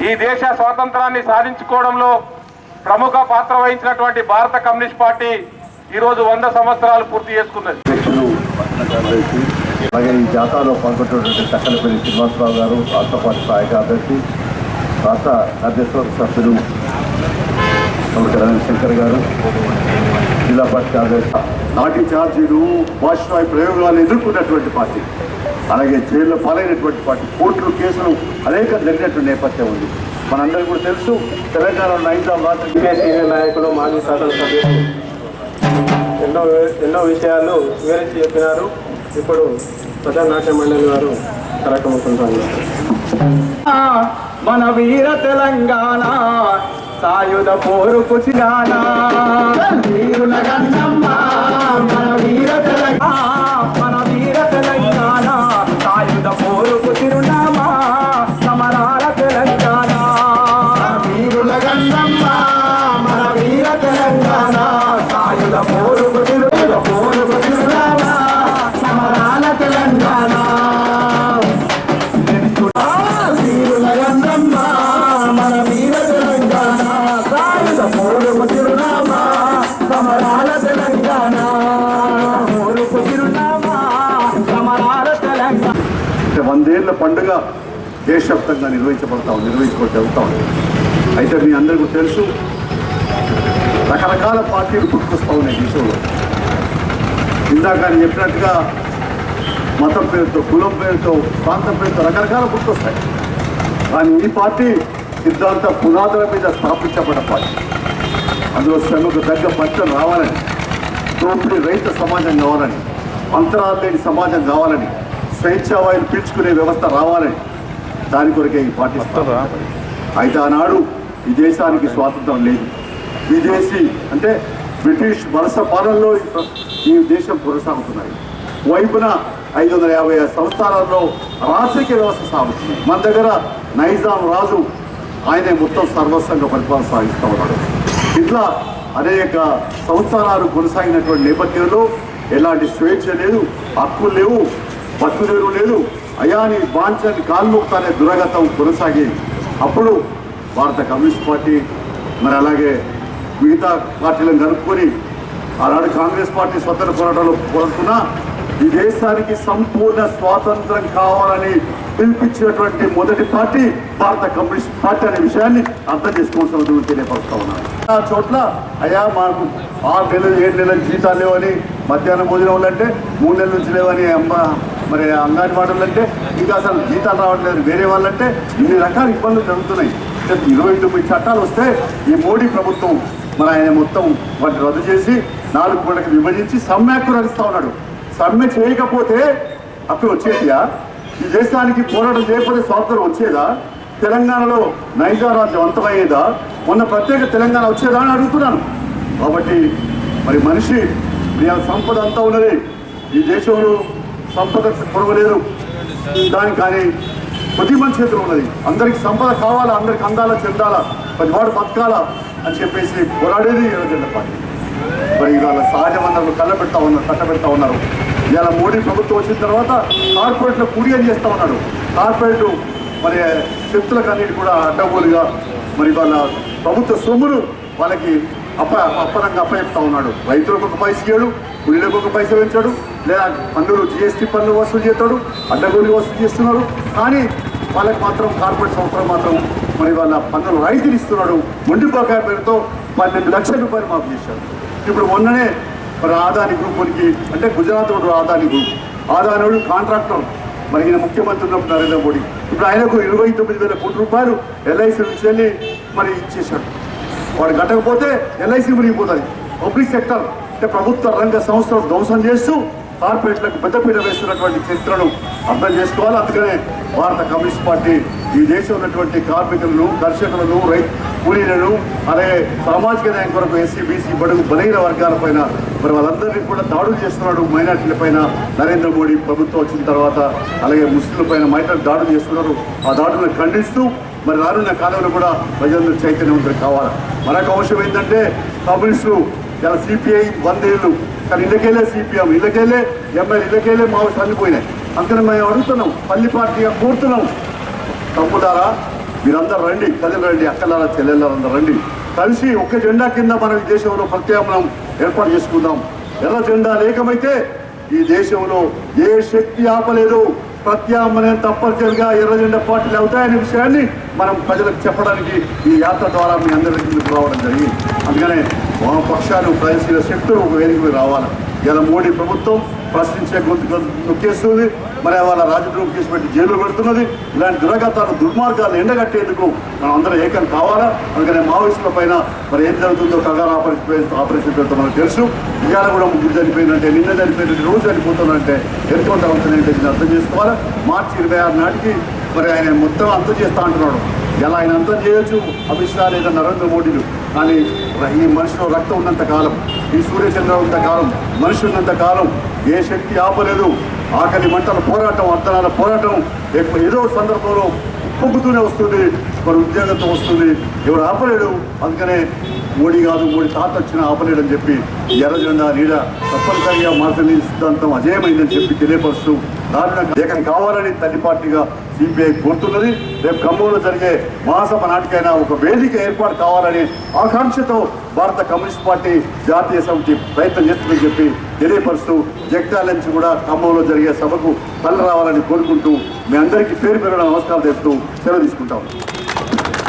ఈ దేశ స్వాతంత్రాన్ని సాధించుకోవడంలో ప్రముఖ పాత్ర వహించినటువంటి భారత కమ్యూనిస్ట్ పార్టీ ఈరోజు వంద సంవత్సరాలు పూర్తి చేసుకున్నది. అలాగే ఈ జాతాలో పాల్గొన్నటువంటి చక్కలపల్లి శ్రీనివాసరావు గారు రాష్ట్ర పార్టీ సహాయ కార్యదర్శి రాష్ట్ర అధ్యక్ష సభ్యులు శంకర్ గారు జిల్లా పార్టీ కార్యదర్శి నాటి ఛార్జీలు వాజ్పేయి ప్రయోగాలు ఎదుర్కొన్నటువంటి పార్టీ. అలాగే జైల్లో పాలైనటువంటి పార్టీ. కోర్టులు కేసులు అనేక జరిగినటువంటి నేపథ్యం ఉంది. మనందరికీ కూడా తెలుసు తెలంగాణ నైజాం రాష్ట్ర సీనియర్ నాయకులు మాజీ శాసనసభ్యులు ఎన్నో ఎన్నో విషయాలు వివరించి చెప్పినారు. ఇప్పుడు ప్రజానాట్య మండలి వారు కార్యక్రమం మన వీర తెలంగాణ సాయుధ పోరు కుచిగాన పండుగ దేశవ్యాప్తంగా నిర్వహించబడతా ఉంది నిర్వహించుకోవడం జరుగుతూ ఉంది. అయితే మీ అందరికీ తెలుసు రకరకాల పార్టీలు పుట్టుకొస్తూ ఉన్నాయి దేశంలో. ఇందాక నేను చెప్పినట్టుగా మతం పేరుతో కులం పేరుతో ప్రాంతం పేరుతో రకరకాల పుట్టుకొస్తాయి కానీ ఈ పార్టీ సిద్ధాంత పునాదుల మీద స్థాపించబడ్డ పార్టీ. అందులో శ్రమకు తగ్గ ఫలితం రావాలని దోపిడీ రైతు సమాజం కావాలని అంతరాలు లేని సమాజం కావాలని స్వేచ్ఛావాయులు పీల్చుకునే వ్యవస్థ రావాలని దాని కొరకే ఈ పార్టీ. అయితే ఆనాడు ఈ దేశానికి స్వాతంత్రం లేదు. విదేశీ అంటే బ్రిటిష్ వలస పాలనలో ఈ దేశం కొనసాగుతున్నాయి వైపున ఐదు వందల యాభై ఆరు సంస్థానాల్లో రాజకీయ వ్యవస్థ సాగుతుంది. మన దగ్గర నైజాం రాజు ఆయనే మొత్తం సర్వస్వంగా పరిపాలన సాగిస్తూ ఉన్నాడు. ఇట్లా అనేక సంస్థానాలు కొనసాగినటువంటి నేపథ్యంలో ఎలాంటి స్వేచ్ఛ లేదు హక్కులు లేవు. బతుకుదేరు లేదు. అయాని బాంచని కాల్ముక్తనే దురగతం కొనసాగి అప్పుడు భారత కమ్యూనిస్ట్ పార్టీ మరి అలాగే మిగతా పార్టీలను కలుపుకొని ఆనాడు కాంగ్రెస్ పార్టీ స్వతంత్ర పోరాటంలో పోరాడుతున్నా ఈ దేశానికి సంపూర్ణ స్వాతంత్రం కావాలని పిలిపించినటువంటి మొదటి పార్టీ భారత కమ్యూనిస్ట్ పార్టీ అనే విషయాన్ని అర్థం చేసుకోవాల్సిన తెలియపరుస్తా ఉన్నాను. ఆ చోట్ల అయ్యా మాకు ఆరు నెలలు ఏడు నెలలు జీతాలు లేవని మధ్యాహ్నం భోజనం వాళ్ళంటే మూడు నెలల నుంచి లేవని అమ్మ మరి అంగన్వాడీ అంటే ఇంకా అసలు జీతాలు రావట్లేదు. వేరే వాళ్ళంటే ఇన్ని రకాల ఇబ్బందులు జరుగుతున్నాయి. అంటే ఇరవై తొమ్మిది చట్టాలు వస్తే ఈ మోడీ ప్రభుత్వం మరి ఆయన మొత్తం వాటిని రద్దు చేసి నాలుగు కోట్లకి విభజించి సమ్మెకు నడుస్తూ ఉన్నాడు. సమ్మె చేయకపోతే అప్పుడు వచ్చేదియా? ఈ దేశానికి పోరాటం చేయకపోతే స్వాతంత్రం వచ్చేదా? తెలంగాణలో నైజారాజ్యం అంతమయ్యేదా? మొన్న ప్రత్యేక తెలంగాణ వచ్చేదా అని అడుగుతున్నాను. కాబట్టి మరి మనిషి ఇవాళ సంపద అంతా ఉన్నది. ఈ దేశంలో సంపద పొరవలేదు దాని కానీ కొద్ది మంచి చేతిలో ఉన్నది. అందరికి సంపద కావాలా? అందరికి అందాలా చెందాలా? పది వాడు బతకాలా? అని చెప్పేసి పోరాడేది ఎర్రజెండ పార్టీ. మరి ఇవాళ సహజ వనరులు కళ్ళబెడతా ఉన్నారు కట్టబెడతా ఉన్నారు. ఇవాళ మోడీ ప్రభుత్వం వచ్చిన తర్వాత కార్పొరేట్లో కూడియం చేస్తా ఉన్నాడు. కార్పొరేట్ మరి శక్తులకు అన్నిటి కూడా అడ్డగోలుగా మరి వాళ్ళ ప్రభుత్వ సొమ్ములు వాళ్ళకి అప్ప అప్పనంగా అప్పచెప్తా ఉన్నాడు. రైతులకు ఒక పైస ఇయ్యాడు కూలీలకు ఒక పైస పెంచాడు లేదా పన్నులు జిఎస్టీ పన్నులు వసూలు చేస్తాడు అడ్డగోలు వసూలు చేస్తున్నాడు. కానీ వాళ్ళకి మాత్రం కార్పొరేట్ సంస్థలు మాత్రం మరి వాళ్ళ పన్నులు రైతులు ఇస్తున్నాడు. మొండిపోకాయ పేరుతో పన్నెండు లక్షల రూపాయలు మాఫీ చేశాడు ఇప్పుడు మొన్ననే మరి ఆదాని గ్రూపునికి అంటే గుజరాత్ వాడు ఆదాని గ్రూప్ ఆదాని కాంట్రాక్టర్ మరి ఈయన ముఖ్యమంత్రి ఉన్నప్పుడు నరేంద్ర మోడీ. ఇప్పుడు ఆయనకు ఇరవై తొమ్మిది వేల కోట్ల రూపాయలు ఎల్ఐసి నుంచి వెళ్ళి మరి ఇచ్చేశాడు. వాడు కట్టకపోతే ఎల్ఐసి మునిగిపోతుంది. పబ్లిక్ సెక్టర్ అంటే ప్రభుత్వ రంగ సంస్థలు ధ్వంసం చేస్తూ కార్పొరేట్లకు పెద్దపీట వేస్తున్నటువంటి చరిత్రను అర్థం చేసుకోవాలి. అందుకనే భారత కమ్యూనిస్ట్ పార్టీ ఈ దేశం ఉన్నటువంటి కార్మికులను దర్శకులను రైతు కూలీలను అలాగే సామాజిక న్యాయం కొరకు ఎస్సీ బీసీ బడుగు బలహీన వర్గాలపైన మరి వాళ్ళందరినీ కూడా దాడులు చేస్తున్నాడు మైనార్టీల పైన నరేంద్ర మోడీ ప్రభుత్వం వచ్చిన తర్వాత అలాగే ముస్లింల పైన మైనార్టీ దాడులు చేస్తున్నారు. ఆ దాడులను ఖండిస్తూ మరి రానున్న కాలంలో కూడా ప్రజలందరూ చైతన్యవంతులు కావాలి? మరొక అంశం ఏంటంటే కమ్యూనిస్టులు ఇలా సిపిఐ వందేళ్ళు. కానీ ఇళ్ళకెళ్ళే సిపిఎం ఇళ్ళకెళ్ళే ఎంఐ ఇళ్ళకెళ్ళే మా అల్లిపోయినాయి అందుకని మేము అడుగుతున్నాం పల్లి పార్టీగా కోరుతున్నాం. తమ్ముడారా మీరందరూ రండి కదిలి రండి అక్కలారా చెల్లెళ్ళారందరూ రండి. కలిసి ఒక్క జెండా కింద మనం ఈ దేశంలో ప్రత్యామ్నాయం ఏర్పాటు చేసుకుందాం. ఎర్ర జెండా లేకమైతే ఈ దేశంలో ఏ శక్తి ఆపలేదు. ప్రత్యామ్నాయం తప్పనిసరిగా ఎర్ర రెండు పార్టీలు అవుతాయనే విషయాన్ని మనం ప్రజలకు చెప్పడానికి ఈ యాత్ర ద్వారా మీ అందరికీ ముందుకు రావడం జరిగింది. అందుకనే వామపక్షాలు ప్రజశీల శక్తులు ఒక వేదిక మీద రావాలి. ఇలా మోడీ ప్రభుత్వం ప్రశ్నించే గొంతు నొక్కేస్తుంది మరి వాళ్ళ రాజద్రోహం కేసు పెట్టి జైలు పెడుతున్నది. ఇలాంటి దురగతాలు దుర్మార్గాలు ఎండగట్టేందుకు మనం అందరం ఏకం కావాలా? అందుకనే మావోయిస్టుల పైన మరి ఏం జరుగుతుందో కగారు ఆపరేషన్ ఆపరేషన్ పెడతాం మనకు తెలుసు. ఇవాళ కూడా ముగ్గురు చనిపోయిందంటే నిన్న చనిపోయినట్టు రోజు చనిపోతుందంటే ఎంతో అవుతుందంటే అర్థం చేసుకోవాలి? మార్చి ఇరవై ఆరు నాటికి మరి ఆయన మొత్తం అంతం చేస్తా అంటున్నాడు. ఎలా ఆయన అంతం చేయొచ్చు? అమిత్ షా లేదా నరేంద్ర మోడీలు. కానీ ఈ మనిషిలో రక్తం ఉన్నంత కాలం ఈ సూర్యచంద్ర ఉన్నంత కాలం మనిషి ఉన్నంత కాలం ఏ శక్తి ఆపలేదు. ఆకలి మంటల పోరాటం అర్థనాల పోరాటం ఎక్కువ ఏదో సందర్భంలో పొగ్గుతూనే వస్తుంది. మరి ఉద్యోగంతో వస్తుంది. ఎవరు ఆపలేడు. అందుకనే మోడీ కాదు మోడీ తాత వచ్చిన ఆపలేడని చెప్పి ఎర్రజెండా నీడ తప్పనిసరిగా మార్చని సిద్ధాంతం అజయమైందని చెప్పి తెలియపరుస్తూ దారుణ ఏకం కావాలని తల్లి పార్టీగా సిపిఐ కోరుతున్నది. రేపు ఖమ్మంలో జరిగే మహాసభ నాటికైనా ఒక వేదిక ఏర్పాటు కావాలని ఆకాంక్షతో భారత కమ్యూనిస్ట్ పార్టీ జాతీయ సమితి ప్రయత్నం చేస్తుందని చెప్పి తెలియపరుస్తూ జగత్యాల నుంచి కూడా ఖమ్మంలో జరిగే సభకు తల్లి రావాలని కోరుకుంటూ మీ అందరికీ పేరు పెరగడం నమస్కారం చేస్తూ సెలవు తీసుకుంటాం.